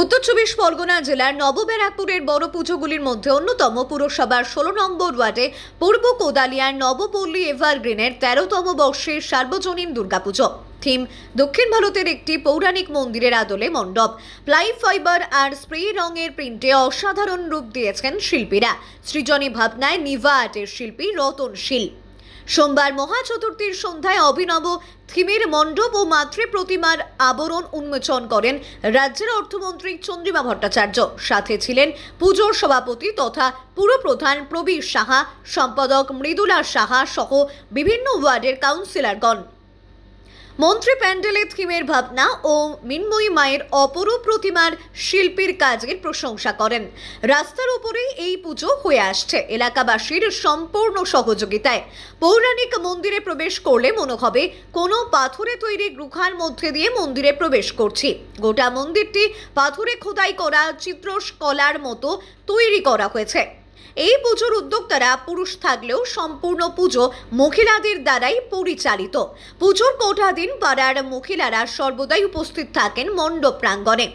উত্তর চব্বিশ পরগনা জেলার নবব্যারাকপুরের বড় পুজোগুলির মধ্যে অন্যতম পুরসভার ষোলো নম্বর ওয়ার্ডে পূর্ব কোদালিয়ার নবপল্লী এভারগ্রিনের তেরোতম বর্ষের সার্বজনীন দুর্গাপুজো। থিম, দক্ষিণ ভারতের একটি পৌরাণিক মন্দিরের আদলে মণ্ডপ। প্লাই ফাইবার আর স্প্রে রঙের প্রিন্টে অসাধারণ রূপ দিয়েছেন শিল্পীরা। সৃজনী ভাবনায় নিভা আর্টের শিল্পী রতন শীল। সোমবার মহা চতুর্থীর সন্ধ্যায় অভিনব থিমের মণ্ডপ ও মাতৃ প্রতিমার আবরণ উন্মোচন করেন রাজ্যের অর্থমন্ত্রী চন্দ্রিমা ভট্টাচার্য। সাথে ছিলেন পুজোর সভাপতি তথা পুরপ্রধান প্রবীর সাহা, সম্পাদক মৃদুলা সাহা সহ বিভিন্ন ওয়ার্ডের কাউন্সিলরগণ। মন্ত্রী প্যান্ডেলের থিমের ভাবনা ও মিনময়ী মায়ের অপরূপ প্রতিমার শিল্পীর কাজের প্রশংসা করেন। রাস্তার উপরেই এই পুজো হয়ে আসছে। এলাকাবাসীর সম্পূর্ণ সহযোগিতায় পৌরাণিক মন্দিরে প্রবেশ করলে মনে হবে, কোনো পাথরে তৈরি গুহার মধ্যে দিয়ে মন্দিরে প্রবেশ করছি। গোটা মন্দিরটি পাথরে খোদাই করা চিত্রকলার মতো তৈরি করা হয়েছে। এই পুজোর উদ্যোক্তারা পুরুষ থাকলেও সম্পূর্ণ পুজো মহিলাদের দ্বারাই পরিচালিত। পুজোর কোটা দিন পাড়ার মহিলারা সর্বদাই উপস্থিত থাকেন মণ্ডপ প্রাঙ্গণে।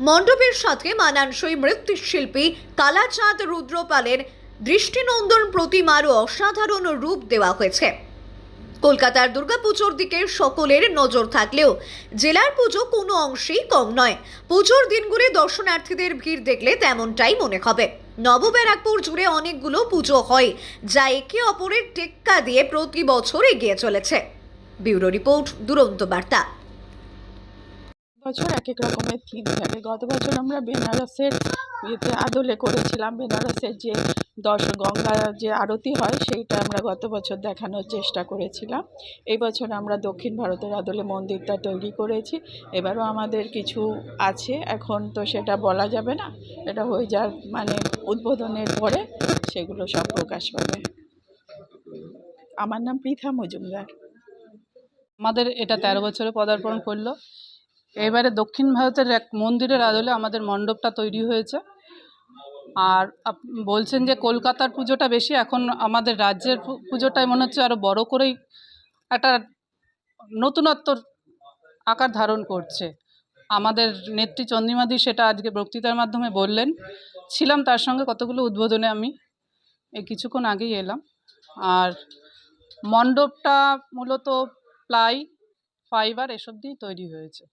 মণ্ডপের সাথে মানানসই মৃত্যুশিল্পী কালাচাঁদ রুদ্রপালের দৃষ্টিনন্দন প্রতিমারও অসাধারণ রূপ দেওয়া হয়েছে। কলকাতার দুর্গাপুজোর দিকে সকলের নজর থাকলেও জেলার পুজো কোনো অংশেই কম নয়। পুজোর দিনগুলি দর্শনার্থীদের ভিড় দেখলে তেমনটাই মনে হবে। নবব্যারাকপুর জুড়ে অনেকগুলো পুজো হয়, যা একে অপরের টেক্কা দিয়ে প্রতি বছর এগিয়ে চলেছে। ব্যুরো রিপোর্ট, দুরন্ত বার্তা। বছর এক এক রকমের থিম থাকে। গত বছর আমরা বেনারসের ইয়েতে আদলে করেছিলাম, বেনারসের যে দশ গঙ্গা যে আরতি হয়, সেইটা আমরা গত বছর দেখানোর চেষ্টা করেছিলাম। এই বছর আমরা দক্ষিণ ভারতের আদলে মন্দিরটা তৈরি করেছি। এবারও আমাদের কিছু আছে, এখন তো সেটা বলা যাবে না। এটা হয়ে যাওয়ার মানে উদ্বোধনের পরে সেগুলো সব প্রকাশ পাবে। আমার নাম পৃথা মজুমদার। আমাদের এটা তেরো বছরে পদার্পণ করল। এবারে দক্ষিণ ভারতের এক মন্দিরের আদলে আমাদের মণ্ডপটা তৈরি হয়েছে। আর বলছেন যে কলকাতার পুজোটা বেশি, এখন আমাদের রাজ্যের পুজোটাই মনে হচ্ছে আরও বড় করেই একটা নতুনত্বর আকার ধারণ করছে। আমাদের নেত্রী চন্দ্রিমাদি সেটা আজকে বক্তৃতার মাধ্যমে বললেন। ছিলাম তার সঙ্গে কতগুলো উদ্বোধনে আমি। এই কিছুক্ষণ আগেই এলাম। আর মণ্ডপটা মূলত প্লাই ফাইবার এসব দিয়ে তৈরি হয়েছে।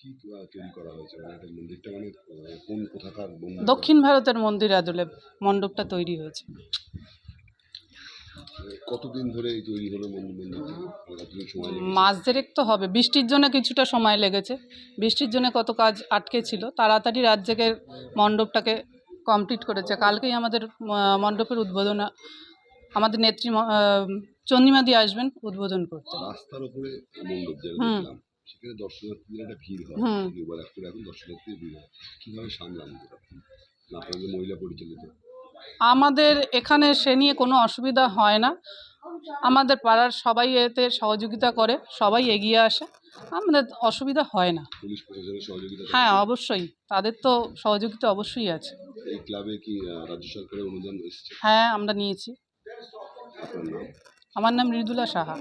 মানে মানে? দক্ষিণ ভারতের মন্দির আদলে মণ্ডপটা তৈরি হয়েছে। কতদিন ধরে এই তৈরি হলো? মাস দেড়েক তো হবে। বৃষ্টির জন্য কিছুটা সময় লেগেছে। বৃষ্টির জন্য কত কাজ আটকে ছিল তাড়াতাড়ি রাত জেগে মণ্ডপটাকে কমপ্লিট করেছে। কালকেই আমাদের মণ্ডপের উদ্বোধন আমাদের নেত্রী চন্দ্রিমাদি আসবেন উদ্বোধন করতে। রাস্তার উপরে মণ্ডপ সেখানে দর্শনার্থীদের একটা ভিড় হয়। এখন দর্শনার্থীদের ভিড় হয়। কীভাবে সামলাম এটা? না আপনাদের মহিলা পরিচালিত। আমাদের এখানে সে নিয়ে কোনো অসুবিধা হয় না। আমাদের পাড়ার সবাই এতে সহযোগিতা করে সবাই এগিয়ে আসে। আমাদের অসুবিধা হয় না? হ্যাঁ অবশ্যই। তাদের তো সহযোগিতা অবশ্যই আছে। এই ক্লাবে কি রাজ্য সরকারের অনুদান হ্যাঁ আমরা নিয়েছি। আমার নাম মৃদুলা সাহা।